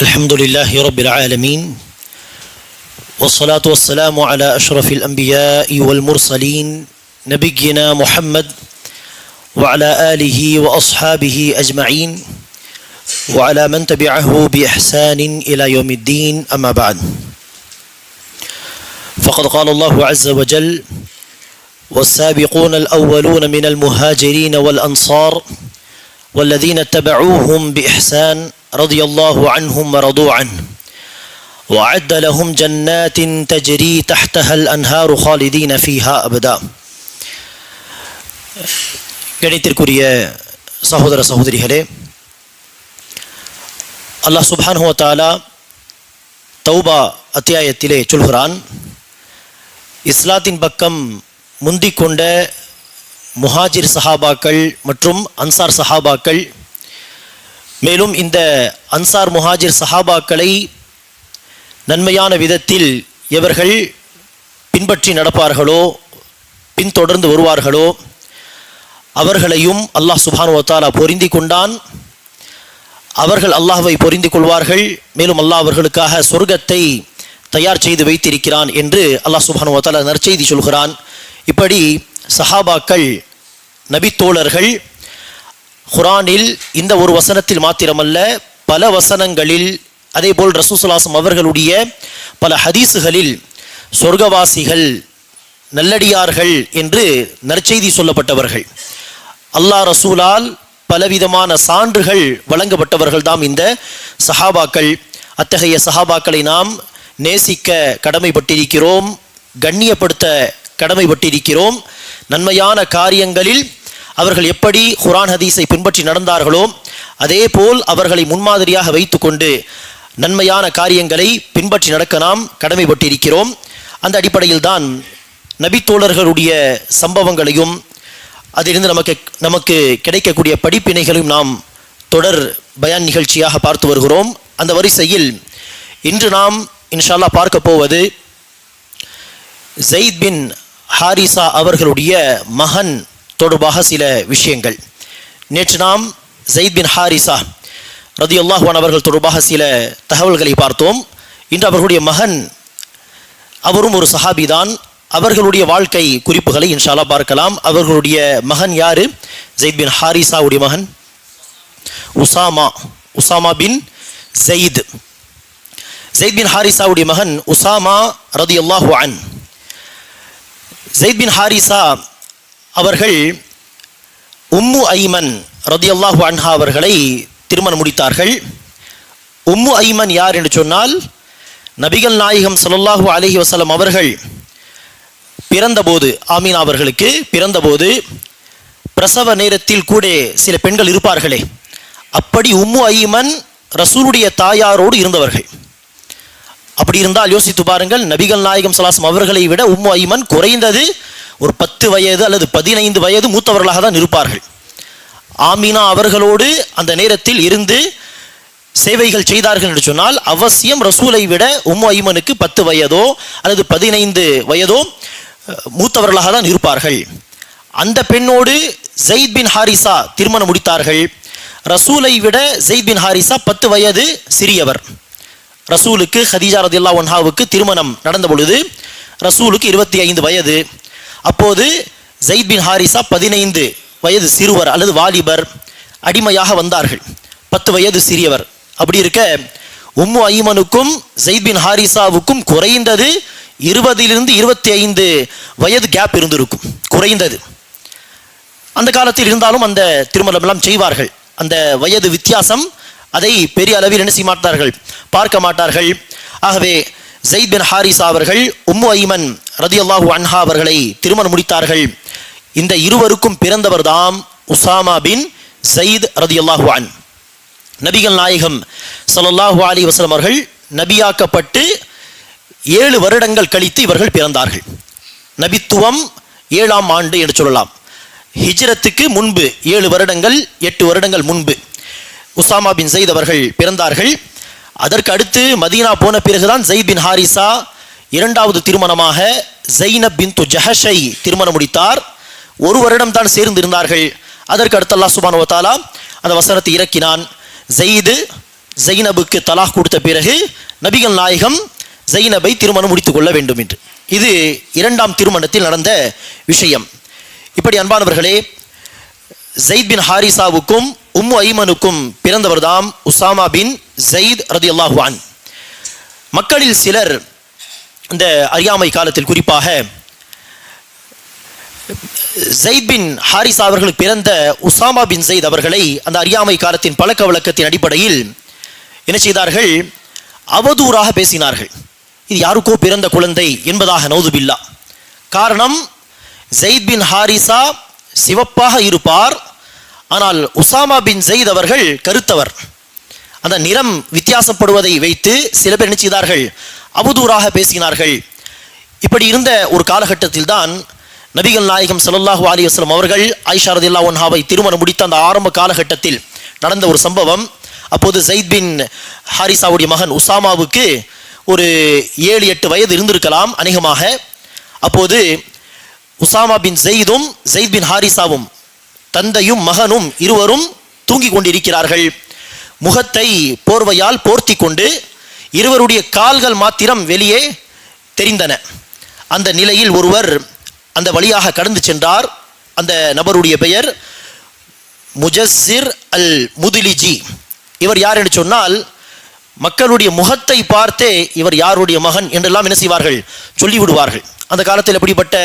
الحمد لله رب العالمين والصلاة والسلام على أشرف الأنبياء والمرسلين نبينا محمد وعلى آله وأصحابه أجمعين وعلى من تبعه بإحسان إلى يوم الدين أما بعد. فقد قال الله عز وجل والسابقون الأولون من المهاجرين والأنصار والذين اتبعوهم بإحسان رضي الله عنهم ورضوا عنه وأعد لهم جنات تجري تحتها الأنهار خالدين فيها أبدا கணித்திற்குரிய சகோதர சகோதரிகளே அல்லாஹ் சுப்ஹானஹு வ தஆலா தௌபா அத்தியாயத்திலே சொல்கிறான் இஸ்லாத்தின் பக்கம் முந்திக் கொண்ட முஹாஜிர் சஹாபாக்கள் மற்றும் அன்சார் சஹாபாக்கள் மேலும் இந்த அன்சார் முஹாஜிர் சஹாபாக்களை நன்மையான விதத்தில் எவர்கள் பின்பற்றி நடப்பார்களோ பின்தொடர்ந்து வருவார்களோ அவர்களையும் அல்லாஹ் சுபானுவத்தாலா பொருந்தி கொண்டான். அவர்கள் அல்லாஹ்வை பொருந்தி கொள்வார்கள். மேலும் அல்லாஹ் அவர்களுக்காக சொர்க்கத்தை தயார் செய்து வைத்திருக்கிறான் என்று அல்லாஹ் சுபானு வத்தாலா நற்செய்தி சொல்கிறான். இப்படி சஹாபாக்கள் நபித்தோழர்கள் குரானில் இந்த ஒரு வசனத்தில் மாத்திரமல்ல பல வசனங்களில் அதே போல் ரசூசுலாசம் அவர்களுடைய பல ஹதீஸுகளில் சொர்க்கவாசிகள் நல்லடியார்கள் என்று நற்செய்தி சொல்லப்பட்டவர்கள். அல்லாஹ் ரசூலால் பலவிதமான சான்றுகள் வழங்கப்பட்டவர்கள் தாம் இந்த சஹாபாக்கள். அத்தகைய சஹாபாக்களை நாம் நேசிக்க கடமைப்பட்டிருக்கிறோம் கண்ணியப்படுத்த கடமைப்பட்டிருக்கிறோம். நன்மையான காரியங்களில் அவர்கள் எப்படி குரான் ஹதீஸை பின்பற்றி நடந்தார்களோ அதே போல் அவர்களை முன்மாதிரியாக வைத்துக்கொண்டு நன்மையான காரியங்களை பின்பற்றி நடக்க நாம் கடமைப்பட்டிருக்கிறோம். அந்த அடிப்படையில் தான் நபித்தோழர்களுடைய சம்பவங்களையும் அதிலிருந்து நமக்கு நமக்கு கிடைக்கக்கூடிய படிப்பினைகளையும் நாம் தொடர் பயான் நிகழ்ச்சியாக பார்த்து வருகிறோம். அந்த வரிசையில் இன்று நாம் இன்ஷால்லா பார்க்க போவது ஜெயித் பின் ஹாரிசா அவர்களுடைய மகன் தொடர்பாக சில விஷயங்கள். நேற்று நாம் ஜெயித் பின் ஹாரிசா ரதி அல்லாஹான் அவர்கள் தொடர்பாக சில தகவல்களை பார்த்தோம். இன்று அவர்களுடைய மகன் அவரும் ஒரு சஹாபிதான் அவர்களுடைய வாழ்க்கை குறிப்புகளை இன்ஷாலா பார்க்கலாம். அவர்களுடைய மகன் யார்? ஜெயித் பின் ஹாரிசாவுடைய மகன் Usama Usama bin Zaid. Zaid bin ஹாரிசாவுடைய மகன் உசாமா ரதி அல்லாஹு அன். ஜெயித் பின் ஹாரிசா அவர்கள் உம்மு ஐமன் ரதி அல்லாஹு அன்ஹா அவர்களை திருமணம் முடித்தார்கள். உம்மு ஐமன் யார் என்று சொன்னால் நபிகள் நாயகம் ஸல்லல்லாஹு அலஹி வசலம் அவர்கள் பிறந்தபோது ஆமீனா அவர்களுக்கு பிறந்தபோது பிரசவ நேரத்தில் கூட சில பெண்கள் இருப்பார்களே. அப்படி உம்மு ஐமன் ரசூலுடைய தாயாரோடு இருந்தவர்கள். அப்படி இருந்தால் யோசித்து பாருங்கள் நபிகள் நாயகம் சலாசம் அவர்களை விட உம்மு ஐமன் குறைந்தது ஒரு பத்து வயது அல்லது பதினைந்து வயது மூத்தவர்களாக தான் இருப்பார்கள். ஆமீனா அவர்களோடு அந்த நேரத்தில் இருந்து சேவைகள் செய்தார்கள் என்று சொன்னால் அவசியம் ரசூலை விட உம்மு ஐமனுக்கு பத்து வயதோ அல்லது பதினைந்து வயதோ மூத்தவர்களாக தான் இருப்பார்கள். அந்த பெண்ணோடு ஜெயித் பின் ஹாரிசா திருமணம் முடித்தார்கள். ரசூலை விட ஜெயித் பின் ஹாரிசா பத்து வயது சிறியவர். ரசூலுக்கு ஹதீஜா ரதில்லா ஒன்ஹாவுக்கு திருமணம் நடந்த பொழுது ரசூலுக்கு இருபத்தி ஐந்து வயது. அப்போது ஜெயித் பின் ஹாரிசா பதினைந்து வயது சிறுவர் அல்லது வாலிபர் அடிமையாக வந்தார்கள். பத்து வயது சிறியவர். அப்படி இருக்க உம்மு ஐமனுக்கும் ஜெயித் பின் ஹாரிசாவுக்கும் குறைந்தது இருபதிலிருந்து இருபத்தி ஐந்து வயது கேப் இருந்திருக்கும். குறைந்தது. அந்த காலத்தில் இருந்தாலும் அந்த திருமணம் எல்லாம் செய்வார்கள். அந்த வயது வித்தியாசம் அதை பெரிய அளவில் என்ன செய்ய மாட்டார்கள் பார்க்க மாட்டார்கள் ஆகவே ஜெயித் பின் ஹாரிசா அவர்கள் உம்மு ஐமன் ரதியல்லாஹு அன்ஹா அவர்களை திருமணம் முடித்தார்கள். இந்த இருவருக்கும் பிறந்தவர் தாம் உசாமா பின் ஜெயித் ரதியல்லாஹு அன். நபிகள் நாயகம் சல்லாஹூ அலி வசலம் அவர்கள் நபியாக்கப்பட்டு ஏழு வருடங்கள் கழித்து இவர்கள் பிறந்தார்கள். நபித்துவம் ஏழாம் ஆண்டு என்று சொல்லலாம். ஹிஜ்ரத்துக்கு முன்பு ஏழு வருடங்கள் எட்டு வருடங்கள் முன்பு. உசாமா பின் ஜெயித் அவர்கள் பிறந்தார்கள். அதற்கு அடுத்து மதீனா போன பிறகுதான் ஜெயித் பின் ஹாரிசா இரண்டாவது திருமணமாக ஜைனப் பின் து ஜஹஷை திருமணம் முடித்தார். ஒரு வருடம் தான் சேர்ந்து இருந்தார்கள் அதற்கு அடுத்து அல்லா சுபானு அந்த வசனத்தை இறக்கினான். ஜெயிது ஜைனபுக்கு தலாக் கொடுத்த பிறகு நபிகள் நாயகம் ஜைனபை திருமணம் முடித்துக் கொள்ள வேண்டும் என்று. இது இரண்டாம் திருமணத்தில் நடந்த விஷயம். இப்படி அன்பானவர்களே ஜெயித் பின் ஹாரிசாவுக்கும் உம்மு ஐமனுக்கும் பிறந்தவர்தாம் உசாமா பின் ஜெயித் ரதி அல்லாஹுவான் மக்களில் சிலர் இந்த அறியாமை காலத்தில் குறிப்பாக ஜெயித் பின் ஹாரிசா அவர்களுக்கு பிறந்த உசாமா பின் ஜெயித் அவர்களை அந்த அறியாமை காலத்தின் பழக்க வழக்கத்தின் அடிப்படையில் என்ன செய்தார்கள்? அவதூறாக பேசினார்கள். இது யாருக்கோ பிறந்த குழந்தை என்பதாக நௌதுபில்லா காரணம் ஜெயித் பின் ஹாரிசா சிவப்பாக இருப்பார் ஆனால் உசாமா பின் ஜெயித் அவர்கள் கருத்தவர். அந்த நிறம் வித்தியாசப்படுவதை வைத்து சில பேர் என்ன செய்தார்கள்? அவதூறாக பேசினார்கள். இப்படி இருந்த ஒரு காலகட்டத்தில் தான் நபிகள் நாயகம் சல்லாஹூ அலி வஸ்லம் அவர்கள் ஐஷாரதில்லா ரதியல்லாஹு அன்ஹாவை திருமணம் முடித்த அந்த ஆரம்ப காலகட்டத்தில் நடந்த ஒரு சம்பவம். அப்போது ஜெயித் பின் ஹாரிசாவுடைய மகன் உசாமாவுக்கு ஒரு ஏழு எட்டு வயது இருந்திருக்கலாம் அநேகமாக. அப்போது உசாமா பின் ஜெயிதும் ஜெயித் பின் ஹாரிசாவும் தந்தையும் மகனும் இருவரும் தூங்கிக் கொண்டிருக்கிறார்கள். முகத்தை போர்வையால் போர்த்தி கொண்டு இருவருடைய கால்கள் மாத்திரம் வெளியே தெரிந்தன. அந்த நிலையில் ஒருவர் அந்த வழியாக கடந்து சென்றார். அந்த நபருடைய பெயர் முஜஸ்ஸிர் அல் முதுலிஜி இவர் யார் என்று சொன்னால் மக்களுடைய முகத்தை பார்த்தே இவர் யாருடைய மகன் என்றெல்லாம் என்ன செய்வார்கள்? சொல்லிவிடுவார்கள். அந்த காலத்தில் எப்படிப்பட்ட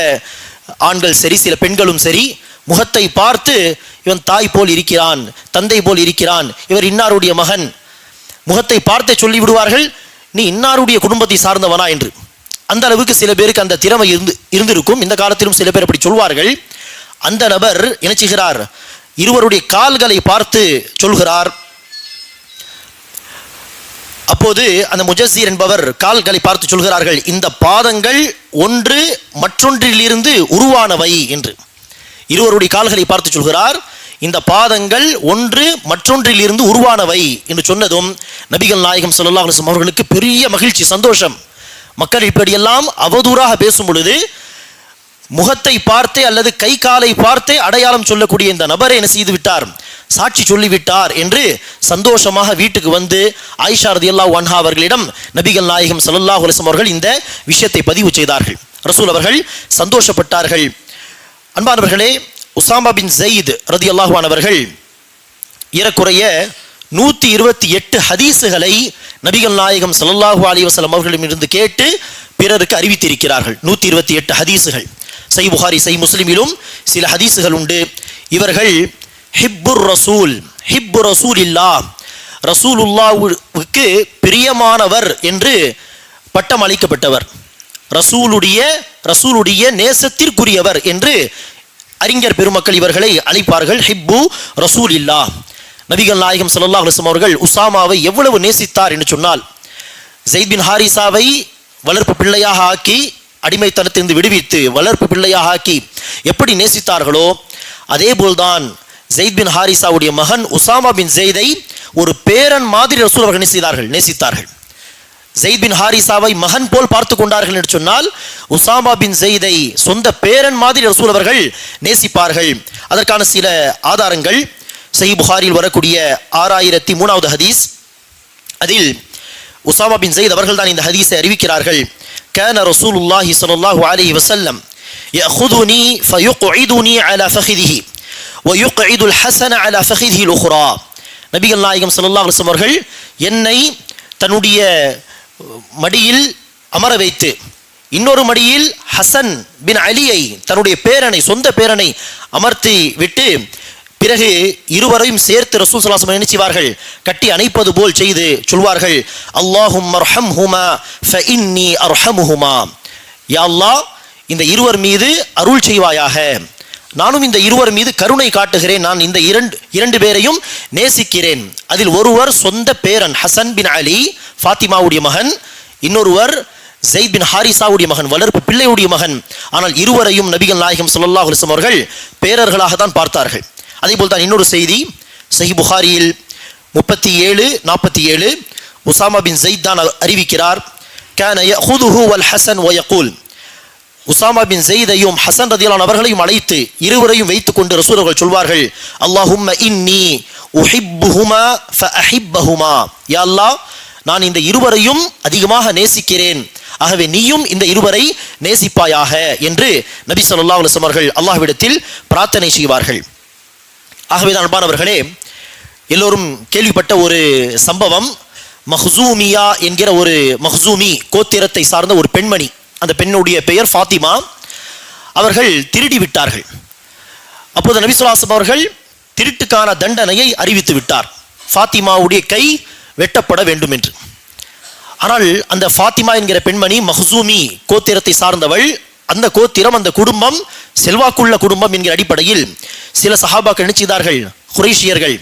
ஆண்கள் சரி சில பெண்களும் சரி முகத்தை பார்த்து இவன் தாய் போல் இருக்கிறான் தந்தை போல் இருக்கிறான் இவர் இன்னாருடைய மகன். முகத்தை பார்த்தே சொல்லிவிடுவார்கள் நீ இன்னாருடைய குடும்பத்தை சார்ந்தவனா? என்று. அந்த அளவுக்கு சில பேருக்கு அந்த திறமை இருந்து இருந்திருக்கும். இந்த காலத்திலும் சில பேர் அப்படி சொல்வார்கள். அந்த நபர் என்ன செய்கிறார்? இருவருடைய கால்களை பார்த்து சொல்கிறார். அப்போது அந்த முஜஸ்ஸீர் என்பவர் கால்களை பார்த்து சொல்கிறார்கள் இந்த பாதங்கள் ஒன்று மற்றொன்றிலிருந்து உருவானவை என்று. இருவருடைய கால்களை பார்த்து சொல்கிறார் இந்த பாதங்கள் ஒன்று மற்றொன்றில் இருந்து உருவானவை என்று சொன்னதும் நபிகள் நாயகம் ஸல்லல்லாஹு அவர்களுக்கு பெரிய மகிழ்ச்சி சந்தோஷம். மக்கள் இப்படியெல்லாம் அவதூறாக பேசும் பொழுது முகத்தை பார்த்தே அல்லது கை காலை பார்த்தே அடையாளம் சொல்லக்கூடிய இந்த நபரை என்ன செய்து விட்டார்? சாட்சி சொல்லிவிட்டார் என்று சந்தோஷமாக வீட்டுக்கு வந்து ஆயிஷா அல்லா ஒன்ஹா அவர்களிடம் நபிகள் நாயகம் ஸல்லல்லாஹு அலைஹி அவர்கள் இந்த விஷயத்தை பதிவு செய்தார்கள். ரசூல் அவர்கள் சந்தோஷப்பட்டார்கள். அன்பானவர்களே உசாமா பின் ஜயீத் ரதி அல்லாஹானவர்கள் ஏறக்குறைய நூற்றி இருபத்தி எட்டு ஹதீஸுகளை நபிகள் நாயகம் ஸல்லல்லாஹு அலைஹி வஸல்லம் அவர்களிடமிருந்து கேட்டு பிறருக்கு அறிவித்திருக்கிறார்கள். நூற்றி இருபத்தி எட்டு ஹதீஸுகள் சை புகாரி சை முஸ்லிமிலும் சில ஹதீஸுகள் உண்டு. இவர்கள் ஹிப்புர் ரசூல் ஹிப்பு ரசூல் இல்லா ரசூலுல்லாவுக்கு பிரியமானவர் என்று பட்டம் அளிக்கப்பட்டவர். ரசூலுடைய ரசூலுடைய நேசத்திற்குரியவர் என்று அறிஞர் பெருமக்கள் இவர்களை அழைப்பார்கள். ஹிப்பு ரசூல் இல்லா நபிகள் நாயகம் சல்லா அலுவலம் அவர்கள் உசாமாவை எவ்வளவு நேசித்தார் என்று சொன்னால் ஜெயித் பின் ஹாரிசாவை வளர்ப்பு பிள்ளையாக ஆக்கி அடிமைத்தனத்திலிருந்து விடுவித்து வளர்ப்பு பிள்ளையாக ஆக்கி எப்படி நேசித்தார்களோ அதேபோல்தான் ஜெயித் பின் ஹாரிசாவுடைய மகன் உசாமா பின் ஜெய்தை ஒரு பேரன் மாதிரி ரசூல் அவர்கள் நேசித்தார்கள் நேசித்தார்கள். ஜெயித் பின் ஹாரிசாவை மகன் போல் பார்த்து கொண்டார்கள் என்று சொன்னால் உசாமா பின் ஜெயிதை சொந்த பேரன் மாதிரி ரசூல் அவர்கள் நேசிப்பார்கள் அதற்கான சில ஆதாரங்கள் சஹி புகாரில் வரக்கூடிய ஆறாயிரத்தி மூணாவது ஹதீஸ் அதில் உசாமா பின் ஜெயித் அவர்கள் தான் இந்த ஹதீஸை அறிவிக்கிறார்கள் كان رسول الله صلى الله عليه وسلم يأخذني فيقعدني على فخذه ويقعد الحسن على فخذه الأخرى நபிகள் நாயகம் ஸல்லல்லாஹு அலைஹி வஸல்லம் அவர்கள் என்னை தன்னுடைய மடியில் அமர வைத்து இன்னொரு மடியில் ஹசன் பின் அலியை தன்னுடைய பேரனை சொந்த பேரனை அமர்த்தி விட்டு பிறகு இருவரையும் சேர்த்து ரசூல் சலாசம் என்ன கட்டி அணைப்பது போல் செய்து சொல்வார்கள் அல்லாஹும் அர்ஹம் ஹுமா ஃப இன்னி அர்ஹமுஹுமா. யா அல்லாஹ் இந்த இருவர் மீது அருள் செய்வாயாக. நானும் இந்த இருவர் மீது கருணை காட்டுகிறேன். நான் இந்த இரண்டு இரண்டு பேரையும் நேசிக்கிறேன். அதில் ஒருவர் சொந்த பேரன் ஹசன் பின் அலி ஃபாத்திமாவுடைய மகன். இன்னொருவர் ஜெயித் பின் ஹாரிசாவுடைய மகன் வளர்ப்பு பிள்ளையுடைய மகன். ஆனால் இருவரையும் நபிகள் நாயகம் சொல்லல்லா ஹுலிசம் அவர்கள் பேரர்களாக தான் பார்த்தார்கள். அதே தான் இன்னொரு செய்தி சஹி புகாரியில் முப்பத்தி ஏழு நாற்பத்தி ஏழு உசாமா பின் ஜெயித் தான் அறிவிக்கிறார். கேன் ஹுதுஹு வல் ஹசன் ஒயகூல் உசாமா பின் ஜெயிதையும் ஹசன் ரதியலான் அவர்களையும் அழைத்து இருவரையும் வைத்துக் கொண்டு ரசூல் அவர்கள் சொல்வார்கள் அல்லாஹும் இன்னி உஹிப்புஹுமா ஃபஅஹிப்பஹுமா. யா அல்லாஹ் நான் இந்த இருவரையும் அதிகமாக நேசிக்கிறேன். ஆகவே நீயும் இந்த இருவரை நேசிப்பாயாக என்று நபி சொல்லா அலைஹி அவர்கள் அல்லாஹ்விடத்தில் பிரார்த்தனை செய்வார்கள். ஆகவே தான் அன்பானவர்களே எல்லோரும் கேள்விப்பட்ட ஒரு சம்பவம் மஹ்சூமியா என்கிற ஒரு மஹ்சூமி கோத்திரத்தை சார்ந்த ஒரு பெண்மணி அந்த பெண்ணுடைய பெயர் ஃபாத்திமா. அவர்கள் திருடி விட்டார்கள். அப்போது நபிசுலாசம் அவர்கள் திருட்டுக்கான தண்டனையை அறிவித்து விட்டார். ஃபாத்திமாவுடைய கை வெட்டப்பட வேண்டும் என்று. ஆனால் அந்த ஃபாத்திமா என்கிற பெண்மணி மஹசூமி கோத்திரத்தை சார்ந்தவள் அந்த கோத்திரம் அந்த குடும்பம் செல்வாக்குள்ள குடும்பம் என்கிற அடிப்படையில் சில சஹாபாக்கள் என்ன செய்தார்கள்? குரேஷியர்கள்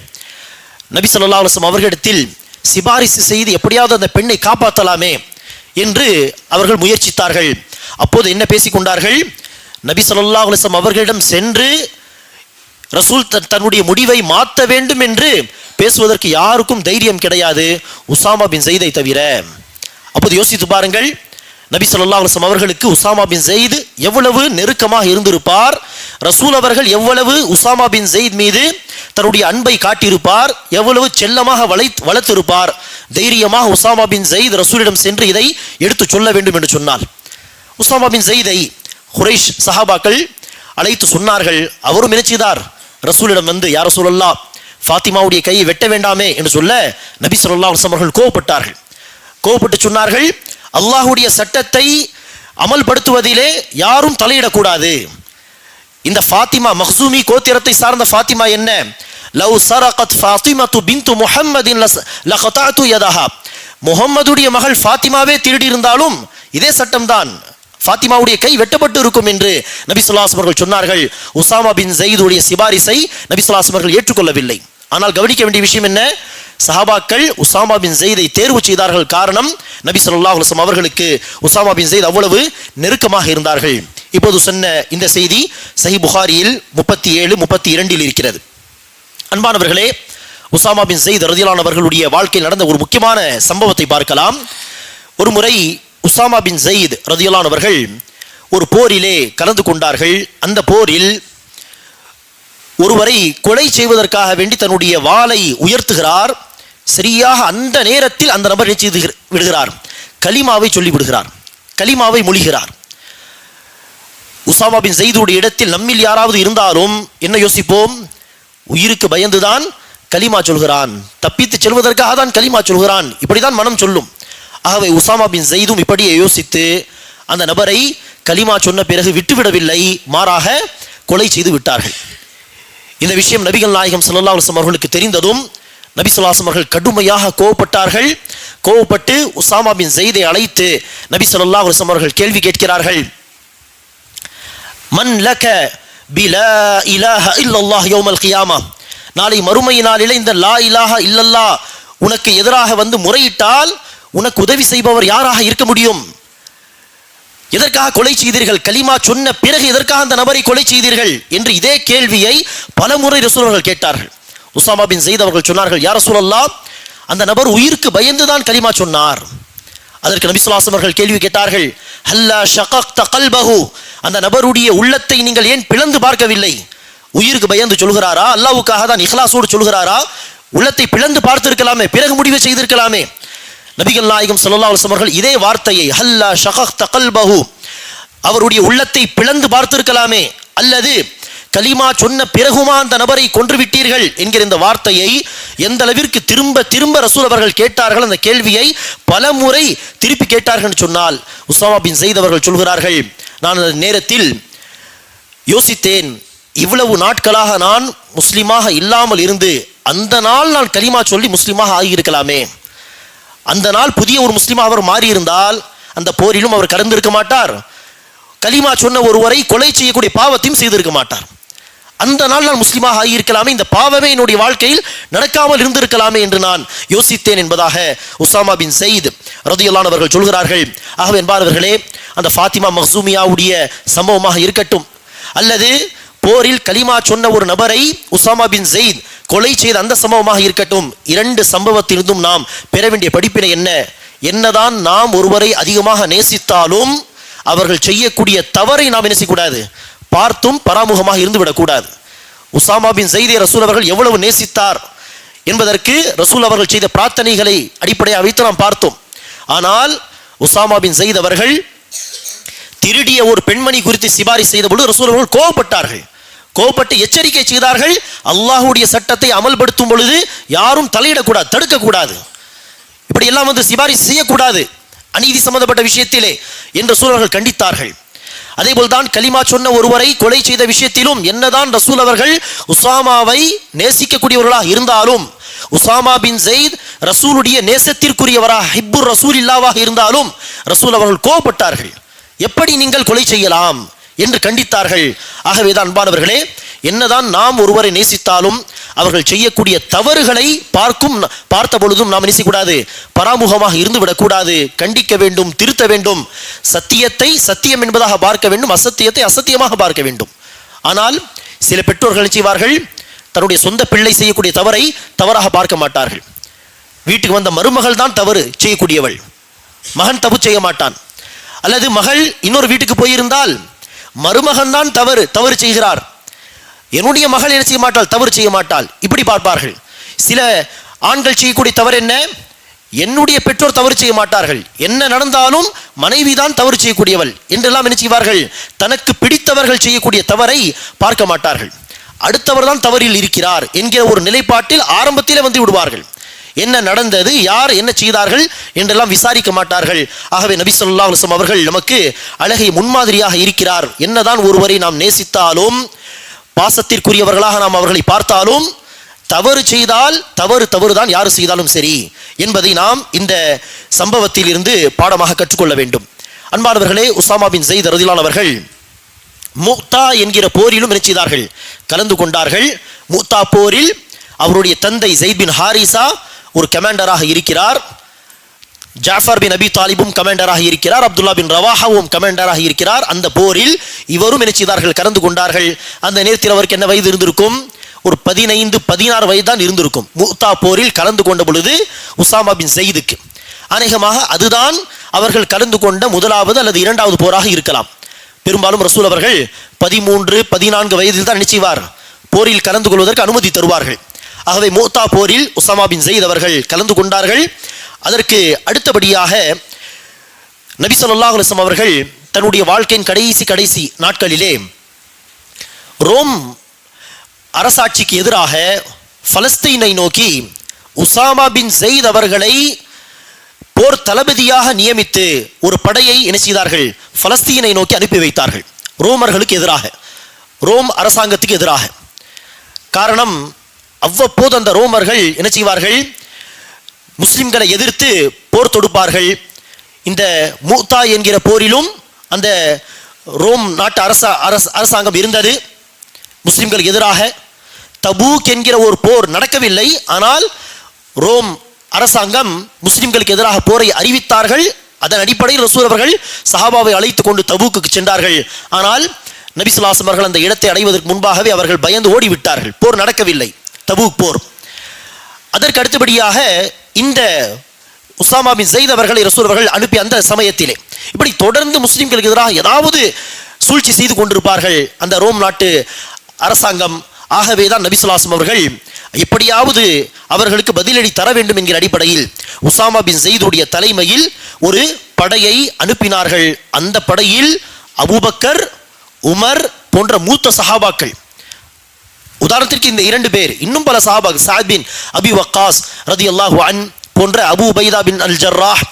நபி சொல்லா அவர்களிடத்தில் சிபாரிசு செய்து எப்படியாவது அந்த பெண்ணை காப்பாற்றலாமே என்று அவர்கள் முயற்சித்தார்கள். அப்போது என்ன பேசிக்கொண்டார்கள்? நபி ஸல்லல்லாஹு அலைஹி அவர்களிடம் சென்று ரசூல் தன்னுடைய முடிவை மாற்ற வேண்டும் என்று பேசுவதற்கு யாருக்கும் தைரியம் கிடையாது. உசாமா பின் செய்தை தவிர. அப்போது யோசித்து பாருங்கள் நபி சொல்லா அலுவலம் அவர்களுக்கு உசாமா பின் ஜெயித் எவ்வளவு நெருக்கமாக இருந்திருப்பார்? ரசூல் அவர்கள் எவ்வளவு உசாமா பின் ஜெயித் மீது தன்னுடைய அன்பை காட்டியிருப்பார்? எவ்வளவு செல்லமாக வளை வளர்த்திருப்பார்? தைரியமாக உசாமா பின் ஜெயித் ரசூலிடம் சென்று இதை எடுத்து சொல்ல வேண்டும் என்று சொன்னார் உசாமா பின் ஜெயிதை ஹுரேஷ் சஹாபாக்கள் அழைத்து சொன்னார்கள். அவரும் நினைச்சிதார் ரசூலிடம் வந்து யார் ரசூலல்லா ஃபாத்திமாவுடைய கையை வெட்ட வேண்டாமே என்று சொல்ல நபி சொல்லா அவர்கள் கோவப்பட்டார்கள். கோவப்பட்டு சொன்னார்கள் அல்லாஹுடைய சட்டத்தை அமல்படுத்துவதிலே யாரும் தலையிடக்கூடாது. இந்த ஃபாத்திமா மஹ்சூமி கோத்திரத்தை சார்ந்த ஃபாத்திமா என்ன? லவ் சரகத் ஃபாத்திமத்து பிந்து முஹம்மதின் லஸ்- யதஹா. மகள் ஃபாத்திமாவே திருடி இருந்தாலும் இதே சட்டம்தான். ஃபாத்திமாவுடைய கை வெட்டப்பட்டு இருக்கும் என்று நபி அவர்கள் சொன்னார்கள். உசாமா பின் ஜெயிதுடைய சிபாரிசை நபி அவர்கள் ஏற்றுக்கொள்ளவில்லை. ஆனால் கவனிக்க வேண்டிய விஷயம் என்ன? சஹாபாக்கள் உசாமா பின் ஜெயிதை தேர்வு செய்தார்கள். காரணம் நபி ஸல்லல்லாஹு அலுவலம் அவர்களுக்கு உசாமா பின் ஜெயித் அவ்வளவு நெருக்கமாக இருந்தார்கள். இப்போது சொன்ன இந்த செய்தி சஹி புகாரியில் முப்பத்தி ஏழு முப்பத்தி இரண்டில் இருக்கிறது. அன்பானவர்களே உசாமா பின் ஜெயித் ரதிலானவர்களுடைய வாழ்க்கையில் நடந்த ஒரு முக்கியமான சம்பவத்தை பார்க்கலாம். ஒரு முறை உசாமா பின் ஜெயித் ரதியலானவர்கள் ஒரு போரிலே கலந்து கொண்டார்கள். அந்த போரில் ஒருவரை கொலை செய்வதற்காக வேண்டி தன்னுடைய வாளை உயர்த்துகிறார். சரியாக அந்த நேரத்தில் அந்த நபர் என்ன செய்து விடுகிறார்? கலிமாவை சொல்லி விடுகிறார் கலிமாவை மொழிகிறார். உசாமா பின் ஜெயிதுடைய இடத்தில் நம்மில் யாராவது இருந்தாலும் என்ன யோசிப்போம்? உயிருக்கு பயந்துதான் கலிமா சொல்கிறான். தப்பித்து செல்வதற்காக தான் கலிமா சொல்கிறான். இப்படிதான் மனம் சொல்லும். ஆகவே உசாமா பின் ஜெயிதும் இப்படியே யோசித்து அந்த நபரை கலிமா சொன்ன பிறகு விட்டுவிடவில்லை. மாறாக கொலை செய்து விட்டார்கள். இந்த விஷயம் நபிகள் நாயகம் சல்லா அலுவலம் அவர்களுக்கு தெரிந்ததும் நபி சொல்லாசம் அவர்கள் கடுமையாக கோவப்பட்டார்கள். கோவப்பட்டு உசாமா பின் ஜெய்தை அழைத்து நபி சொல்லா அலுவலம் அவர்கள் கேள்வி கேட்கிறார்கள். மன் லக பிலா இலாஹ இல்லல்லாஹ் யோமல் கியாமா? நாளை மறுமை நாளிலே இந்த லா இலாஹ இல்லல்லா உனக்கு எதிராக வந்து முறையிட்டால் உனக்கு உதவி செய்பவர் யாராக இருக்க முடியும்? எதற்காக கொலை செய்தீர்கள்? கலிமா சொன்ன பிறகு எதற்காக அந்த நபரை கொலை செய்தீர்கள்? என்று இதே கேள்வியை பல முறை ரசூல் அவர்கள் கேட்டார்கள். உசாமா பின் ஜெயித் அவர்கள் சொன்னார்கள் யார் ரசூலல்லா அந்த நபர் உயிருக்கு பயந்துதான் கலிமா சொன்னார். அதற்கு நபிசுலாசம் அவர்கள் கேள்வி கேட்டார்கள் ஹல்லா ஷகக்த கல்பஹு அந்த நபருடைய உள்ளத்தை நீங்கள் ஏன் பிளந்து பார்க்கவில்லை? உயிருக்கு பயந்து சொல்கிறாரா? அல்லாவுக்காக தான் இஹ்லாசோடு சொல்கிறாரா? உள்ளத்தை பிளந்து பார்த்திருக்கலாமே பிறகு முடிவு செய்திருக்கலாமே. நபிகள் நாயகம் சல்லா அவர்கள் இதே வார்த்தையை ஹல்லா தகல் பகு அவருடைய உள்ளத்தை பிளந்து பார்த்திருக்கலாமே. அல்லது கலிமா சொன்ன பிறகுமா அந்த நபரை கொன்று விட்டீர்கள் என்கிற இந்த வார்த்தையை எந்த அளவிற்கு திரும்ப திரும்ப ரசூல் அவர்கள் கேட்டார்கள் அந்த கேள்வியை பல முறை திருப்பி கேட்டார்கள் சொன்னால் உசாமா பின் ஜெயித் அவர்கள் சொல்கிறார்கள் நான் அந்த நேரத்தில் யோசித்தேன் இவ்வளவு நாட்களாக நான் முஸ்லீமாக இல்லாமல் இருந்து அந்த நாள் நான் கலிமா சொல்லி முஸ்லீமாக ஆகியிருக்கலாமே. அந்த நாள் புதிய ஒரு முஸ்லீமாக அவர் மாறியிருந்தால் அந்த போரிலும் அவர் கடந்திருக்க மாட்டார். கலிமா சொன்ன ஒருவரை கொலை செய்யக்கூடிய பாவத்தையும் செய்திருக்க மாட்டார். அந்த நாள் நான் முஸ்லீமாக ஆகியிருக்கலாமே இந்த பாவமே என்னுடைய வாழ்க்கையில் நடக்காமல் இருந்திருக்கலாமே என்று நான் யோசித்தேன் என்பதாக உசாமா பின் சயீத் ரதியுல்லானவர்கள் சொல்கிறார்கள். ஆகவே என்பார்களே அந்த ஃபாத்திமா மஹசூமியாவுடைய சம்பவமாக இருக்கட்டும். அல்லது போரில் கலிமா சொன்ன ஒரு நபரை உசாமா பின் ஜெயித் கொலை செய்த அந்த சம்பவமாக இருக்கட்டும். இரண்டு சம்பவத்திலிருந்தும் நாம் பெற வேண்டிய படிப்பினை என்ன? என்னதான் நாம் ஒருவரை அதிகமாக நேசித்தாலும் அவர்கள் செய்யக்கூடிய தவறை நாம் நேசிக்கூடாது பார்த்தும் பராமுகமாக இருந்துவிடக்கூடாது. உசாமா பின் ஜெய்தே ரசூல் அவர்கள் எவ்வளவு நேசித்தார் என்பதற்கு ரசூல் அவர்கள் செய்த பிரார்த்தனைகளை அடிப்படையாக வைத்து நாம் பார்த்தோம். ஆனால் உசாமா பின் ஜெயித் அவர்கள் திருடிய ஒரு பெண்மணி குறித்து சிபாரி செய்த பொழுது ரசூல் அவர்கள் கோவப்பட்டார்கள். கோபப்பட்டு எச்சரிக்கை செய்தார்கள். அல்லாஹுடைய சட்டத்தை அமல்படுத்தும் பொழுது யாரும் தலையிடக்கூடாது தடுக்கக்கூடாது. இப்படி எல்லாம் வந்து சிபாரிசு செய்யக்கூடாது. அநீதி சம்பந்தப்பட்ட விஷயத்திலே என்று சூழல்கள் கண்டித்தார்கள். அதேபோல் தான் கலிமா சொன்ன ஒருவரை கொலை செய்த விஷயத்திலும் என்னதான் ரசூல் அவர்கள் உசாமாவை நேசிக்கக்கூடியவர்களாக இருந்தாலும் உசாமா பின் ஜெயித் ரசூலுடைய நேசத்திற்குரியவராக ஹிப்பு ரசூல் இல்லாவாக இருந்தாலும் ரசூல் அவர்கள் கோபப்பட்டார்கள். எப்படி நீங்கள் கொலை செய்யலாம்? என்று கண்டித்தார்கள். ஆகவேதான் அன்பானவர்களே என்னதான் நாம் ஒருவரை நேசித்தாலும் அவர்கள் செய்யக்கூடிய தவறுகளை பார்க்கும் பார்த்த பொழுதும் நாம் நேசிக்கூடாது பராமுகமாக இருந்து விடக்கூடாது கண்டிக்க வேண்டும் திருத்த வேண்டும். சத்தியத்தை சத்தியம் என்பதாக பார்க்க வேண்டும் அசத்தியத்தை அசத்தியமாக பார்க்க வேண்டும். ஆனால் சில பெற்றோர்கள் செய்வார்கள்? தன்னுடைய சொந்த பிள்ளை செய்யக்கூடிய தவறை தவறாக பார்க்க மாட்டார்கள். வீட்டுக்கு வந்த மருமகள் தான் தவறு செய்யக்கூடியவள். மகன் தப்பு செய்ய மாட்டான். அல்லது மகள் இன்னொரு வீட்டுக்கு போயிருந்தால் மருமகன் தான் தவறு தவறு செய்கிறார். என்னுடைய மகள் என்ன செய்ய மாட்டாள்? தவறு செய்ய மாட்டாள். இப்படி பார்ப்பார்கள். சில ஆண்கள் செய்யக்கூடிய தவறு என்ன? என்னுடைய பெற்றோர் தவறு செய்ய மாட்டார்கள். என்ன நடந்தாலும் மனைவி தான் தவறு செய்யக்கூடியவள் என்றெல்லாம் என்ன செய்வார்கள்? தனக்கு பிடித்தவர்கள் செய்யக்கூடிய தவறை பார்க்க மாட்டார்கள். அடுத்தவர் தான் தவறில் இருக்கிறார் என்கிற ஒரு நிலைப்பாட்டில் ஆரம்பத்திலே வந்து விடுவார்கள். என்ன நடந்தது யார் என்ன செய்தார்கள் என்றெல்லாம் விசாரிக்க மாட்டார்கள். ஆகவே நபி சொல்லா அலுவலம் அவர்கள் நமக்கு அழகை முன்மாதிரியாக இருக்கிறார். என்னதான் ஒருவரை நாம் நேசித்தாலும் பாசத்திற்குரியவர்களாக நாம் அவர்களை பார்த்தாலும் தவறு செய்தால் தவறு தவறுதான் யார் செய்தாலும் சரி என்பதை நாம் இந்த சம்பவத்தில் இருந்து பாடமாக கற்றுக்கொள்ள வேண்டும். அன்பானவர்களே உசாமா பின் ஜெயித் ரதிலான் அவர்கள் முக்தா என்கிற போரிலும் என்ன செய்தார்கள்? கலந்து கொண்டார்கள். முக்தா போரில் அவருடைய தந்தை ஜெயித் பின் ஹாரிசா ஒரு கமாண்டராக இருக்கிறார். ஜாஃபர் பின் அபி தாலிபும் கமாண்டராக இருக்கிறார். அப்துல்லா பின் ரவாஹாவும் கமாண்டராக இருக்கிறார். அந்த போரில் இவரும் என்ன செய்தார்கள்? கலந்து கொண்டார்கள். அந்த நேரத்தில் அவருக்கு என்ன வயது இருந்திருக்கும்? ஒரு பதினைந்து பதினாறு வயது தான் இருந்திருக்கும். முக்தா போரில் கலந்து கொண்ட பொழுது உசாமா பின் ஜெயிதுக்கு அநேகமாக அதுதான் அவர்கள் கலந்து கொண்ட முதலாவது அல்லது இரண்டாவது போராக இருக்கலாம். பெரும்பாலும் ரசூல் அவர்கள் பதிமூன்று பதினான்கு வயதில் தான் நினைச்சிவார் போரில் கலந்து கொள்வதற்கு அனுமதி தருவார்கள். ஆகவே மூத்தா போரில் உசாமா பின் ஜெயித் அவர்கள் கலந்து கொண்டார்கள். அதற்கு அடுத்தபடியாக நபி சொல்லாஹ் அலைஹி அவர்கள் தன்னுடைய வாழ்க்கையின் கடைசி கடைசி நாட்களிலே ரோம் அரசாட்சிக்கு எதிராக பலஸ்தீனை நோக்கி உசாமா பின் ஜெயித் அவர்களை போர் தளபதியாக நியமித்து ஒரு படையை என்ன செய்தார்கள்? பலஸ்தீனை நோக்கி அனுப்பி வைத்தார்கள். ரோமர்களுக்கு எதிராக ரோம் அரசாங்கத்துக்கு எதிராக. காரணம் அவ்வப்போது அந்த ரோமர்கள் என்ன செய்வார்கள்? முஸ்லிம்களை எதிர்த்து போர் தொடுப்பார்கள். இந்த மூத்தா என்கிற போரிலும் அந்த ரோம் நாட்டு அரச அரச அரசாங்கம் இருந்தது. முஸ்லிம்கள் எதிராக தபூக் என்கிற ஒரு போர் நடக்கவில்லை. ஆனால் ரோம் அரசாங்கம் முஸ்லிம்களுக்கு எதிராக போரை அறிவித்தார்கள். அதன் அடிப்படையில் ரசூல் அவர்கள் சஹாபாவை அழைத்து கொண்டு தபூக்கு சென்றார்கள். ஆனால் நபிசுல்லாசம் அவர்கள் அந்த இடத்தை அடைவதற்கு முன்பாகவே அவர்கள் பயந்து ஓடிவிட்டார்கள். போர் நடக்கவில்லை. தபூக் போர். அதற்கு அடுத்தபடியாக இந்த உசாமா பின் ஜெயித் அவர்களை ரசூல் அவர்கள் அனுப்பி அந்த சமயத்திலே. இப்படி தொடர்ந்து முஸ்லீம்களுக்கு எதிராக ஏதாவது சூழ்ச்சி செய்து கொண்டிருப்பார்கள் அந்த ரோம் நாட்டு அரசாங்கம். ஆகவே தான் நபிசுல்லாசம் அவர்கள் எப்படியாவது அவர்களுக்கு பதிலடி தர வேண்டும் என்கிற அடிப்படையில் உசாமா பின் ஜெயிதுடைய தலைமையில் ஒரு படையை அனுப்பினார்கள். அந்த படையில் அபூபக்கர் உமர் போன்ற மூத்த சஹாபாக்கள். உதாரணத்திற்கு இந்த இரண்டு பேர் இன்னும் பல சாபாக் சாத் பின் அபி வக்காஸ் ரதி அல்லாஹு அன் போன்ற அபு உபைதா பின் அல் ஜர்ராஹ்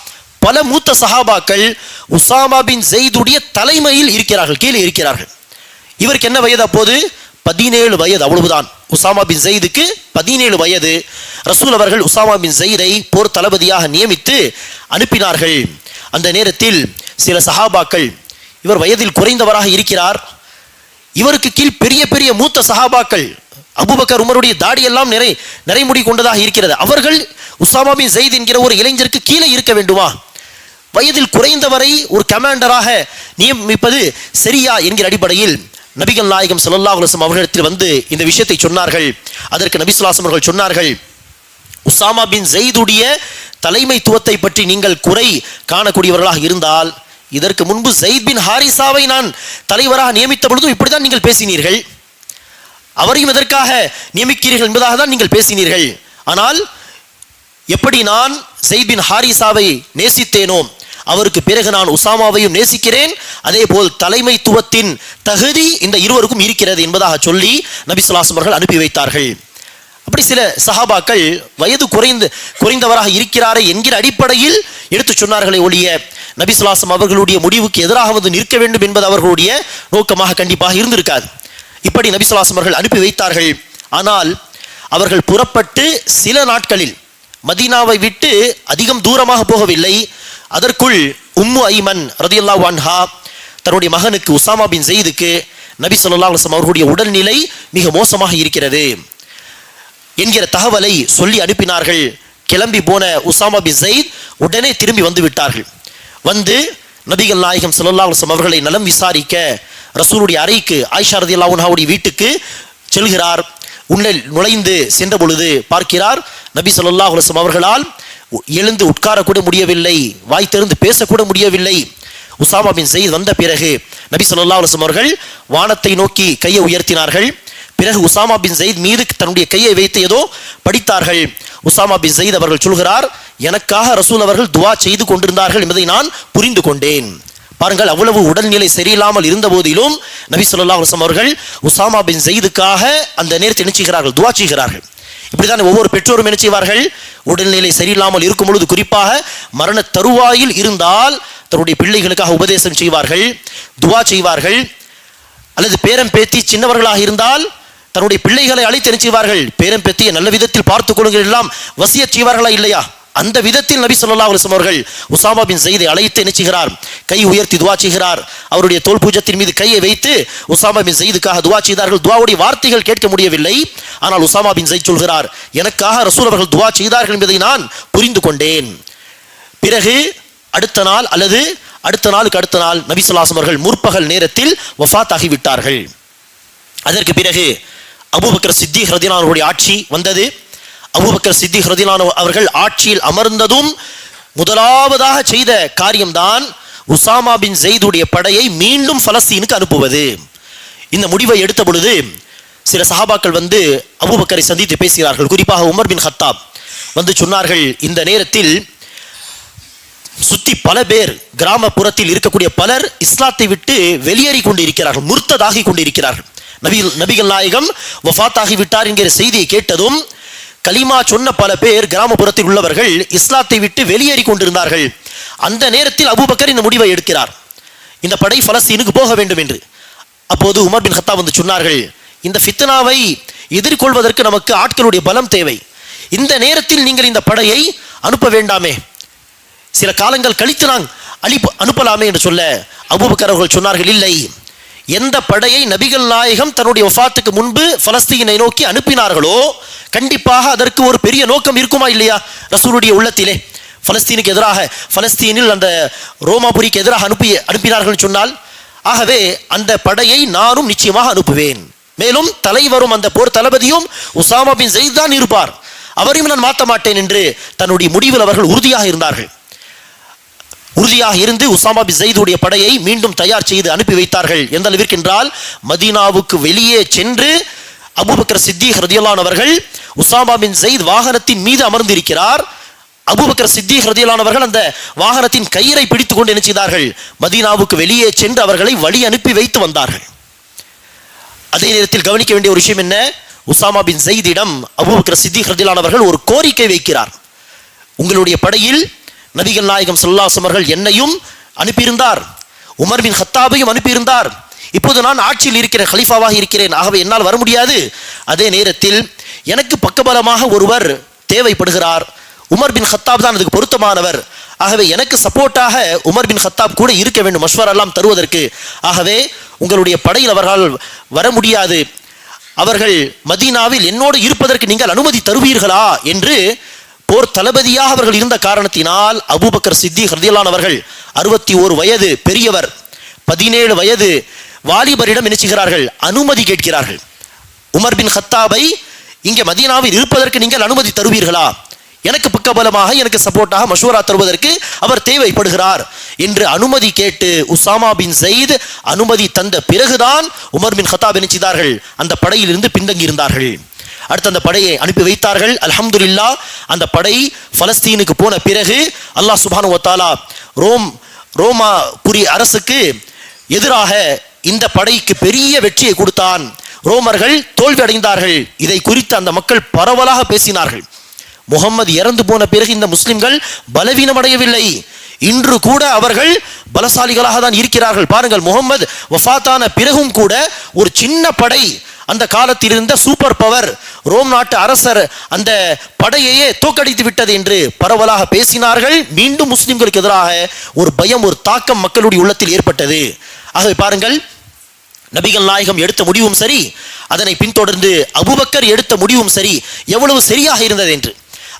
பல மூத்த சஹாபாக்கள் உசாமா பின் ஜெயிதுடைய தலைமையில் இருக்கிறார்கள் கீழே இருக்கிறார்கள். இவருக்கு என்ன வயது அப்போது? பதினேழு வயது அவ்வளவுதான். உசாமா பின் ஜெயிதுக்கு பதினேழு வயது. ரசூல் அவர்கள் உசாமா பின் ஜெயிதை போர் தளபதியாக நியமித்து அனுப்பினார்கள். அந்த நேரத்தில் சில சஹாபாக்கள் இவர் வயதில் குறைந்தவராக இருக்கிறார். இவருக்கு கீழ் பெரிய பெரிய மூத்த சஹாபாக்கள் அபுபக்கர் உமருடைய தாடியெல்லாம் நிறை நிறைமுடி கொண்டதாக இருக்கிறது. அவர்கள் உசாமா பின் ஜெயித் என்கிற ஒரு இளைஞருக்கு கீழே இருக்க வேண்டுமா? வயதில் குறைந்தவரை ஒரு கமாண்டராக நியமிப்பது சரியா என்கிற அடிப்படையில் நபிகள் நாயகம் சல்லா அலுவலம் அவர்களிடத்தில் வந்து இந்த விஷயத்தை சொன்னார்கள். அதற்கு நபி அவர்கள் சொன்னார்கள் உசாமா பின் ஜெயிதுடைய தலைமைத்துவத்தை பற்றி நீங்கள் குறை காணக்கூடியவர்களாக இருந்தால் இதற்கு முன்பு ஜெயித் பின் ஹாரிசாவை நான் தலைவராக நியமித்த பொழுதும் இப்படித்தான் நீங்கள் பேசினீர்கள். அவரையும் எதற்காக நியமிக்கிறீர்கள் என்பதாக தான் நீங்கள் பேசினீர்கள். ஆனால் எப்படி நான் ஜெயித் பின் ஹாரிசாவை நேசித்தேனோ அவருக்கு பிறகு நான் உசாமாவையும் நேசிக்கிறேன். அதே போல் தலைமைத்துவத்தின் தகுதி இந்த இருவருக்கும் இருக்கிறது என்பதாக சொல்லி நபி ஸல்லல்லாஹு அவர்கள் அனுப்பி வைத்தார்கள். அப்படி சில சஹாபாக்கள் வயது குறைந்து குறைந்தவராக இருக்கிறாரே என்கிற அடிப்படையில் எடுத்து சொன்னார்களே ஒழிய நபிசுலாசம் அவர்களுடைய முடிவுக்கு எதிராக வந்து நிற்க வேண்டும் என்பது அவர்களுடைய நோக்கமாக கண்டிப்பாக இருந்திருக்காது. இப்படி நபி அவர்கள் அனுப்பி வைத்தார்கள். ஆனால் அவர்கள் புறப்பட்டு சில நாட்களில் மதீனாவை விட்டு அதிகம் தூரமாக போகவில்லை. அதற்குள் உம்மு ஐமன் ரதியுல்லா வான்ஹா தன்னுடைய மகனுக்கு உசாமா பின் ஜெயிதுக்கு நபி சொல்லா அலைஹி அவர்களுடைய உடல்நிலை மிக மோசமாக இருக்கிறது. என்கிற தகவலை சொல்லி அனுப்பினார்கள். கிளம்பி போன உசாமா பி ஜெயித் உடனே திரும்பி வந்து விட்டார்கள். வந்து நபிகள் நாயகம் ஸல்லல்லாஹு அலைஹி அவர்களை நலம் விசாரிக்க ரசூலுடைய அறைக்கு ஆயிஷா ரதியல்லாஹு வீட்டுக்கு செல்கிறார். உள்ளே நுழைந்து சென்ற பொழுது பார்க்கிறார். நபி ஸல்லல்லாஹு அலுவலம் அவர்களால் எழுந்து உட்காரக்கூட முடியவில்லை. வாய் திறந்து பேசக்கூட முடியவில்லை. உசாமா பின் ஜெயித் வந்த பிறகு நபி சொல்லா அலுவலம் அவர்கள் வானத்தை நோக்கி கையை உயர்த்தினார்கள். பிறகு உசாமா பின் ஜெயித் மீது தன்னுடைய கையை வைத்து ஏதோ படித்தார்கள். உசாமா பின் ஜெயித் அவர்கள் சொல்கிறார் எனக்காக ரசூல் அவர்கள் துவா செய்து கொண்டிருந்தார்கள் என்பதை நான் புரிந்து கொண்டேன். பாருங்கள் அவ்வளவு உடல்நிலை சரியில்லாமல் இருந்த போதிலும் நபி சொல்லா அலைஹி அவர்கள் உசாமா பின் ஜெயிதுக்காக அந்த நேரத்தை நினைச்சுகிறார்கள் துவா செய்கிறார்கள். இப்படிதான் ஒவ்வொரு பெற்றோரும் என்ன செய்வார்கள்? உடல்நிலை சரியில்லாமல் இருக்கும் பொழுது குறிப்பாக மரண தருவாயில் இருந்தால் தன்னுடைய பிள்ளைகளுக்காக உபதேசம் செய்வார்கள் துவா செய்வார்கள். அல்லது பேரம் பேத்தி சின்னவர்களாக இருந்தால் தன்னுடைய பிள்ளைகளை அழைத்து என்ன செய்வார்கள்? பேரம் பெத்திய நல்ல விதத்தில் பார்த்துக் கொள்ளுங்கள் எல்லாம். வசிய செய்வார்களா இல்லையா? அந்த விதத்தில் நபி சொல்லா அலைஹி அவர்கள் உசாமா பின் ஜெயிதை அழைத்து என்ன செய்கிறார்? கை உயர்த்தி துவா செய்கிறார். அவருடைய தோல் பூஜத்தின் மீது கையை வைத்து உசாமா பின் செய்துக்காக துவா செய்தார்கள். துவாவுடைய வார்த்தைகள் கேட்க முடியவில்லை. ஆனால் உசாமா பின் ஜெயித் சொல்கிறார் எனக்காக ரசூல் அவர்கள் துவா செய்தார்கள் என்பதை நான் புரிந்து கொண்டேன். பிறகு அடுத்த நாள் அல்லது அடுத்த நாளுக்கு அடுத்த நாள் நபி சொல்லாசம் அவர்கள் முற்பகல் நேரத்தில் வஃத் ஆகிவிட்டார்கள். அதற்கு பிறகு அபுபக்கர் சித்தி ரதிலானுடைய ஆட்சி வந்தது. அபுபக்கர் சித்தி ரதிலானு அவர்கள் ஆட்சியில் அமர்ந்ததும் முதலாவதாக செய்த காரியம்தான் உசாமா பின் ஜெயிதுடைய படையை மீண்டும் பலஸ்தீனுக்கு அனுப்புவது. இந்த முடிவை எடுத்த பொழுது சில சஹாபாக்கள் வந்து அபுபக்கரை சந்தித்து பேசுகிறார்கள். குறிப்பாக உமர் பின் ஹத்தாப் வந்து சொன்னார்கள் இந்த நேரத்தில் சுத்தி பல பேர் கிராமப்புறத்தில் இருக்கக்கூடிய பலர் இஸ்லாத்தை விட்டு வெளியேறி கொண்டு இருக்கிறார்கள் முர்த்ததாகி கொண்டு இருக்கிறார்கள் நபி நபிகள் நாயகம் வஃபாத்தாகி விட்டார் என்கிற செய்தியை கேட்டதும் கலிமா சொன்ன பல பேர் கிராமப்புறத்தில் உள்ளவர்கள் இஸ்லாத்தை விட்டு வெளியேறி கொண்டிருந்தார்கள். அந்த நேரத்தில் அபூபக்கர் இந்த முடிவை எடுக்கிறார். இந்த படை பலஸ்தீனுக்கு போக வேண்டும் என்று. அப்போது உமர் பின் ஹத்தா வந்து சொன்னார்கள் இந்த ஃபித்னாவை எதிர்கொள்வதற்கு நமக்கு ஆட்களுடைய பலம் தேவை. இந்த நேரத்தில் நீங்கள் இந்த படையை அனுப்ப வேண்டாமே. சில காலங்கள் கழித்து நான் அழிப்பு அனுப்பலாமே என்று சொல்ல அபூபக்கர் அவர்கள் சொன்னார்கள் இல்லை. எந்த படையை நபிகள் நாயகம் தன்னுடைய வஃபாத்துக்கு முன்பு பலஸ்தீனை நோக்கி அனுப்பினார்களோ கண்டிப்பாக அதற்கு ஒரு பெரிய நோக்கம் இருக்குமா இல்லையா? ரசூலுடைய உள்ளத்திலே. பலஸ்தீனுக்கு எதிராக பலஸ்தீனில் அந்த ரோமாபுரிக்கு எதிராக அனுப்பி அனுப்பினார்கள் சொன்னால் ஆகவே அந்த படையை நானும் நிச்சயமாக அனுப்புவேன். மேலும் தலைவரும் அந்த போர் தளபதியும் உசாமா பின் ஜெயித் தான் இருப்பார். அவரையும் நான் மாற்ற மாட்டேன் என்று தன்னுடைய முடிவில் அவர்கள் உறுதியாக இருந்தார்கள். உறுதியாக இருந்து உசாமா பி ஜெயிதுடைய படையை மீண்டும் தயார் செய்து அனுப்பி வைத்தார்கள். எந்த அளவிற்கு என்றால் மதீனாவுக்கு வெளியே சென்று அபுபக்கர் சித்திக் ஹிரதியலானவர்கள் உசாமா பின் ஜெயித் வாகனத்தின் மீது அமர்ந்திருக்கிறார். அபுபக்கர் சித்திக் ரதியல்லான் அந்த வாகனத்தின் கயிறை பிடித்துக் கொண்டு என்ன செய்தார்கள்? மதீனாவுக்கு வெளியே சென்று அவர்களை வழி அனுப்பி வைத்து வந்தார்கள். அதே நேரத்தில் கவனிக்க வேண்டிய ஒரு விஷயம் என்ன? உசாமா பின் ஜெயிதிடம் அபுபக்கர் சித்திக் ரதியல்லான் ஒரு கோரிக்கை வைக்கிறார். உங்களுடைய படையில் நபிகள் நாயகம் சொல்லாசம் அவர்கள் என்னையும் அனுப்பியிருந்தார். உமர் பின் ஹத்தாபையும் அனுப்பியிருந்தார். இப்போது நான் ஆட்சியில் இருக்கிறேன் ஹலீஃபாவாக இருக்கிறேன். ஆகவே என்னால் வர முடியாது. அதே நேரத்தில் எனக்கு பக்கபலமாக ஒருவர் தேவைப்படுகிறார். உமர் பின் ஹத்தாப் தான் அதுக்கு பொருத்தமானவர். ஆகவே எனக்கு சப்போர்ட்டாக உமர் பின் ஹத்தாப் கூட இருக்க வேண்டும் மஷ்வர் எல்லாம் தருவதற்கு. ஆகவே உங்களுடைய படையில் அவர்கள் வர முடியாது. அவர்கள் மதீனாவில் என்னோடு இருப்பதற்கு நீங்கள் அனுமதி தருவீர்களா என்று போர் தளபதியாக அவர்கள் இருந்த காரணத்தினால் அபூபக்கர் சித்தி ஹர்தியலான் அவர்கள் அறுபத்தி ஓரு வயது பெரியவர் பதினேழு வயது வாலிபரிடம் நினைச்சுகிறார்கள் அனுமதி கேட்கிறார்கள். உமர் பின் ஹத்தாபை இங்கே மதீனாவில் இருப்பதற்கு நீங்கள் அனுமதி தருவீர்களா? எனக்கு பக்கபலமாக எனக்கு சப்போர்ட்டாக மஷூரா தருவதற்கு அவர் தேவைப்படுகிறார் என்று அனுமதி கேட்டு உசாமா பின் சயீத் அனுமதி தந்த பிறகுதான் உமர் பின் ஹத்தாப் என்ன அந்த படையிலிருந்து பின்தங்கி இருந்தார்கள் அடுத்து அந்த படையை அனுப்பி வைத்தார்கள். அல்ஹம்துலில்லா அந்த படை பலஸ்தீனுக்கு போன பிறகு அல்லாஹ் சுபானு ஒத்தாலா ரோம் ரோமா ரோமாபுரி அரசுக்கு எதிராக இந்த படைக்கு பெரிய வெற்றியை கொடுத்தான். ரோமர்கள் தோல்வி அடைந்தார்கள். இதை குறித்து அந்த மக்கள் பரவலாக பேசினார்கள். முகம்மது இறந்து போன பிறகு இந்த முஸ்லிம்கள் பலவீனமடையவில்லை இன்று கூட அவர்கள் பலசாலிகளாக தான் இருக்கிறார்கள். பாருங்கள் முகம்மது வஃபாத்தான பிறகும் கூட ஒரு சின்ன படை அந்த காலத்தில் இருந்த சூப்பர் பவர் ரோம் நாட்டு அரசர் அந்த படையையே தோக்கடித்து விட்டது என்று பரவலாக பேசினார்கள். மீண்டும் முஸ்லிம்களுக்கு எதிராக ஒரு பயம் ஒரு தாக்கம் மக்களுடைய உள்ளத்தில் ஏற்பட்டது. ஆகவே பாருங்கள் நபிகள் நாயகம் எடுத்த முடிவும் சரி அதனை பின்தொடர்ந்து அபுபக்கர் எடுத்த முடிவும் சரி எவ்வளவு சரியாக இருந்தது என்று.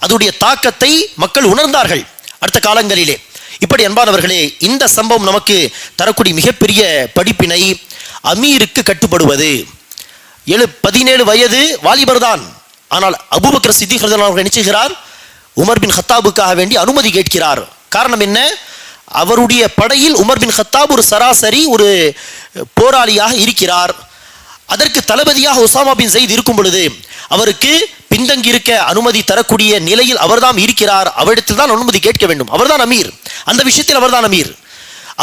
அதனுடைய தாக்கத்தை மக்கள் உணர்ந்தார்கள் அடுத்த காலங்களிலே. இப்படி அன்பானவர்களே இந்த சம்பவம் நமக்கு தரக்கூடிய மிகப்பெரிய படிப்பினை அமீருக்கு கட்டுப்படுவது. ஏழு பதினேழு வயது வாலிபர் தான் ஆனால் அபுபக்கர் சித்திகர்தன் அவர்கள் நினைச்சுகிறார் உமர் பின் ஹத்தாபுக்காக வேண்டி அனுமதி கேட்கிறார். காரணம் என்ன? அவருடைய படையில் உமர் பின் ஹத்தாப் ஒரு சராசரி ஒரு போராளியாக இருக்கிறார். அதற்கு தளபதியாக உசாமா பின் செய்து இருக்கும் பொழுது அவருக்கு பின்தங்கி இருக்க அனுமதி தரக்கூடிய நிலையில் அவர்தான் இருக்கிறார். அவரிடத்தில் தான் அனுமதி கேட்க வேண்டும். அவர்தான் அமீர். அந்த விஷயத்தில் அவர்தான் அமீர்.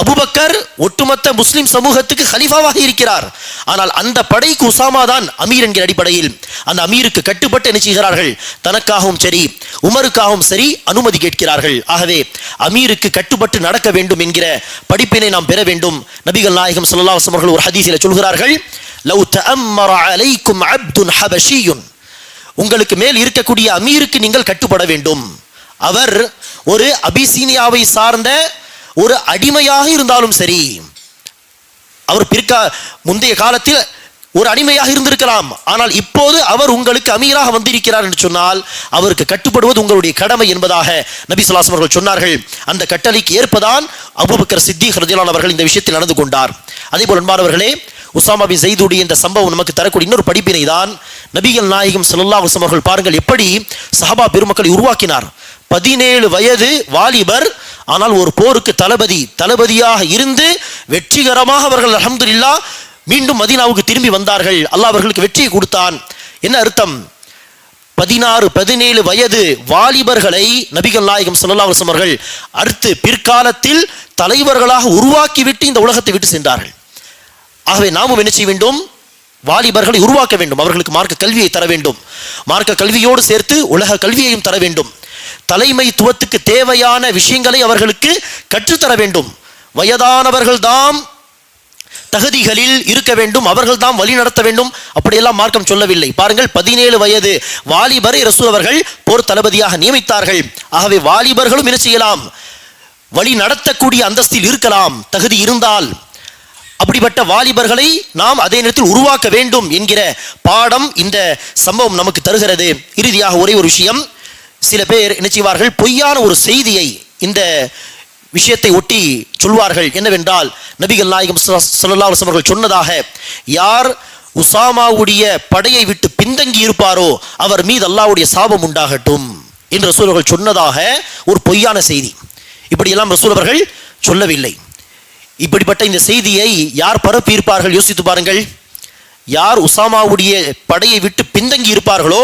அபுபக்கர் ஒட்டுமொத்த முஸ்லிம் சமூகத்துக்கு ஹலிஃபாவாக இருக்கிறார். ஆனால் அந்த படைக்கு உசாமா தான் அமீர் என்கிற அடிப்படையில் அந்த அமீருக்கு கட்டுப்பட்டு என்ன செய்கிறார்கள்? தனக்காகவும் சரி உமருக்காகவும் சரி அனுமதி கேட்கிறார்கள். ஆகவே அமீருக்கு கட்டுப்பட்டு நடக்க வேண்டும் என்கிற படிப்பினை நாம் பெற வேண்டும். நபிகள் நாயகம் ஸல்லல்லாஹு அலைஹி அவர்கள் ஒரு ஹதீஸில் சொல்கிறார்கள் லவ் தஅம்மர அலைக்கும் அப்துன் ஹபஷியுன். உங்களுக்கு மேல் இருக்கக்கூடிய அமீருக்கு நீங்கள் கட்டுப்பட வேண்டும். அவர் ஒரு அபிசீனியாவை சார்ந்த ஒரு அடிமையாக இருந்தாலும் சரி அவர் பிற்கா முந்தைய காலத்தில் ஒரு அடிமையாக இருந்திருக்கலாம். ஆனால் இப்போது அவர் உங்களுக்கு அமீராக வந்திருக்கிறார் என்று சொன்னால் அவருக்கு கட்டுப்படுவது உங்களுடைய கடமை என்பதாக நபி சொல்லாஸ் அவர்கள் சொன்னார்கள். அந்த கட்டளைக்கு ஏற்பதான் அபுபக்கர் சித்தி ரஜிலான் அவர்கள் இந்த விஷயத்தில் நடந்து கொண்டார். அதே போல் அன்பானவர்களே உசாமா பின் ஜெயிதுடைய இந்த சம்பவம் நமக்கு தரக்கூடிய இன்னொரு படிப்பினை தான் நபிகள் நாயகம் சல்லா உசம் அவர்கள் பாருங்கள் எப்படி சஹாபா பெருமக்களை உருவாக்கினார். பதினேழு வயது வாலிபர். ஆனால் ஒரு போருக்கு தளபதி தளபதியாக இருந்து வெற்றிகரமாக அவர்கள் அல்ஹம்துலில்லா மீண்டும் மதீனாவுக்கு திரும்பி வந்தார்கள். அல்லாஹ் அவர்களுக்கு வெற்றியை கொடுத்தான். என்ன அர்த்தம்? பதினாறு பதினேழு வயது வாலிபர்களை நபிகள் நாயகம் சொல்லலாம் அலைஹி அவர்கள் அடுத்து பிற்காலத்தில் தலைவர்களாக உருவாக்கிவிட்டு இந்த உலகத்தை விட்டு சென்றார்கள். ஆகவே நாமும் என்ன செய்ய வேண்டும்? வாலிபர்களை உருவாக்க வேண்டும். அவர்களுக்கு மார்க்க கல்வியை தர வேண்டும். மார்க்க கல்வியோடு சேர்த்து உலக கல்வியையும் தர வேண்டும். தலைமைத்துவத்துக்கு தேவையான விஷயங்களை அவர்களுக்கு கற்றுத்தர வேண்டும். வயதானவர்கள் தாம் தகுதிகளில் இருக்க வேண்டும். அவர்கள் தான் வழி நடத்த வேண்டும். அப்படியெல்லாம் மார்க்கம் சொல்லவில்லை. பாருங்கள் பதினேழு வயது வாலிபரை ரசூல் அவர்கள் போர் தளபதியாக நியமித்தார்கள். ஆகவே வாலிபர்களும் என்ன செய்யலாம்? வழி நடத்தக்கூடிய அந்தஸ்தில் இருக்கலாம். தகுதி இருந்தால் அப்படிப்பட்ட வாலிபர்களை நாம் அதே நேரத்தில் உருவாக்க வேண்டும் என்கிற பாடம் இந்த சம்பவம் நமக்கு தருகிறது. இறுதியாக ஒரே ஒரு விஷயம். சில பேர் என்ன செய்வார்கள்? பொய்யான ஒரு செய்தியை இந்த விஷயத்தை ஒட்டி சொல்வார்கள். என்னவென்றால் நபிகள் நாயகம் ஸல்லல்லாஹு அவர்கள் சொன்னதாக யார் உசாமாவுடைய படையை விட்டு பின்தங்கி இருப்பாரோ அவர் மீது அல்லாவுடைய சாபம் உண்டாகட்டும். என்று ரசூல் அவர்கள் சொன்னதாக ஒரு பொய்யான செய்தி. இப்படியெல்லாம் ரசூல் அவர்கள் சொல்லவில்லை. இப்படிப்பட்ட இந்த செய்தியை யார் பரப்பியிருப்பார்கள்? யோசித்து பாருங்கள். யார் உசாமாவுடைய படையை விட்டு பின்தங்கி இருப்பார்களோ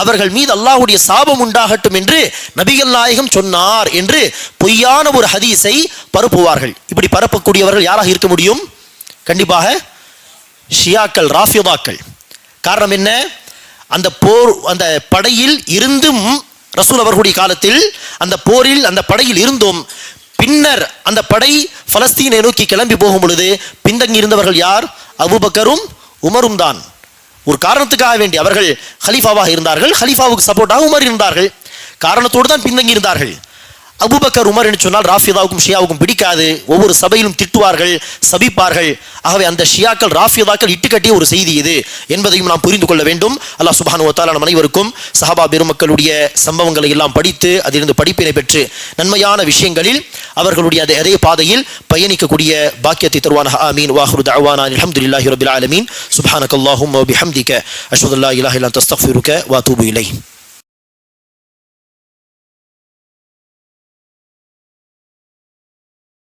அவர்கள் மீது அல்லாஹ்வுடைய சாபம் உண்டாகட்டும் என்று நபிகள் நாயகம் சொன்னார் என்று பொய்யான ஒரு ஹதீஸை பரப்புவார்கள். இப்படி பரப்பக்கூடியவர்கள் யாராக இருக்க முடியும்? கண்டிப்பாக ஷியாக்கள் ராஃபியதாக்கள் காரணம் என்ன? அந்த போர் அந்த படையில் இருந்தும் ரசூல் அவர்களுடைய காலத்தில் அந்த போரில் அந்த படையில் இருந்தும் பின்னர் அந்த படை பலஸ்தீனை நோக்கி கிளம்பி போகும் பொழுது பின்தங்கி இருந்தவர்கள் யார்? அபுபக்கரும் உமரும் தான். ஒரு காரணத்துக்காக வேண்டி அவர்கள் ஹலீஃபாவாக இருந்தார்கள் ஹலீஃபாவுக்கு சப்போர்ட்டாக உமர் இருந்தார்கள். காரணத்தோடு தான் பின்தங்கி இருந்தார்கள் அபுபக்கர் உமர் என்று சொன்னால் ராஃபியதாவுக்கும் ஷியாவுக்கும் பிடிக்காது. ஒவ்வொரு சபையிலும் திட்டுவார்கள் சபிப்பார்கள். ஆகவே அந்த ஷியாக்கள் ராஃபியதாக்கள் இட்டுக்கட்டிய ஒரு செய்தி இது என்பதையும் நாம் புரிந்து கொள்ள வேண்டும். அல்லாஹ் சுபானு வத்தாலா நம் அனைவருக்கும் சஹாபா பெருமக்களுடைய சம்பவங்களை எல்லாம் படித்து அதிலிருந்து படிப்பினை பெற்று நன்மையான விஷயங்களில் அவர்களுடைய அதே அதே பாதையில் பயணிக்கக்கூடிய பாக்கியத்தை தருவான ஆமீன். வாஹுரு தஅவானா அல்ஹம்துலில்லாஹி ரபில் ஆலமீன். சுப்ஹானக்கல்லாஹும்ம வபிஹம்திக அஷ்ஹது அல்லா இலாஹ இல்லா அன்த அஸ்தக்ஃபிருக